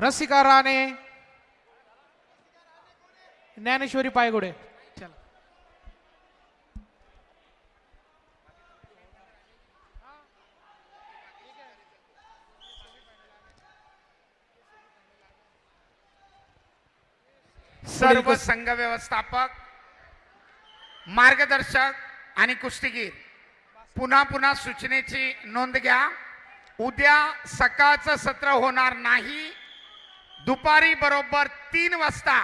रसिका राणे. ज्ञानेश्वरी पायगुडे. चला. सर्व संघ व्यवस्थापक मार्गदर्शक आणि कुस्तीगीर पुन्हा पुन्हा सूचनेची नोंद घ्या. उद्या सकाळचं सत्र होणार नाही. दुपारी बरोबर तीन वाजता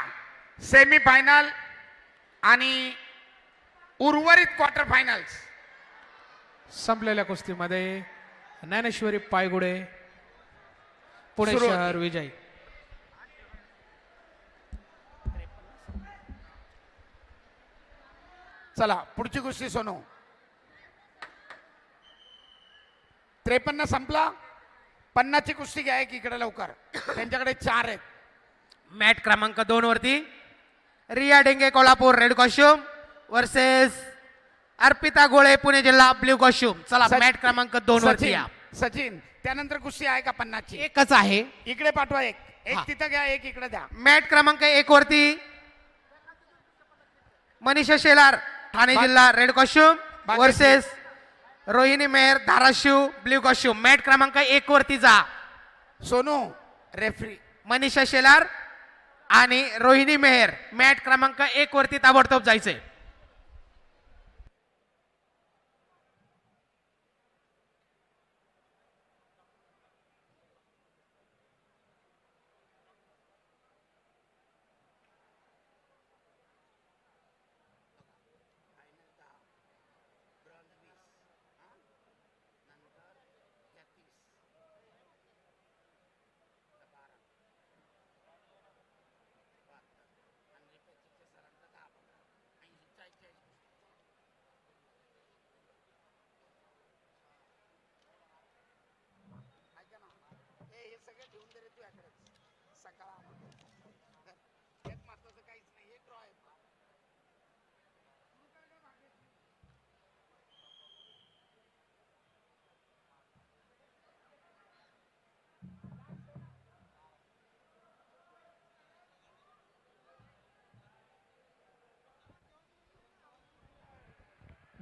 सेमीफायनल आणि उर्वरित क्वार्टर फायनल्स संपलेल्या कुस्तीमध्ये ज्ञानेश्वरी पायगुडे पुणे. शहर विजयी. चला पुढची कुस्ती सोनू. त्रेपन्न संपला. पन्नासची कुस्ती घ्या एक इकडे लवकर. त्यांच्याकडे चार आहेत. मॅट क्रमांक दोन वरती. Riya Denge Kolhapur red costume versus Arpita Gole Pune जिल्हा ब्ल्यू कॉस्ट्युम. चला सच- मॅट क्रमांक दोन वरती या. सचिन सचिन त्यानंतर कुस्ती आहे का पन्नासची? एकच आहे. इकडे पाठवा एक. एक हा. तिथं घ्या एक इकडे द्या. मॅट क्रमांक एक वरती मनीषा शेलार ठाणे बा- जिल्हा रेड कॉस्ट्युम बाकी- versus Rohini Mehar Dharashiv blue costume. Mat क्रमांक एक वरती जा. सोनू. रेफरी. मनीषा शेलार आणि रोहिणी मेहर. मॅट क्रमांक एक वरती ताबडतोब जायचंय.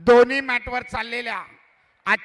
दोन्ही मॅटवर चाललेल्या आज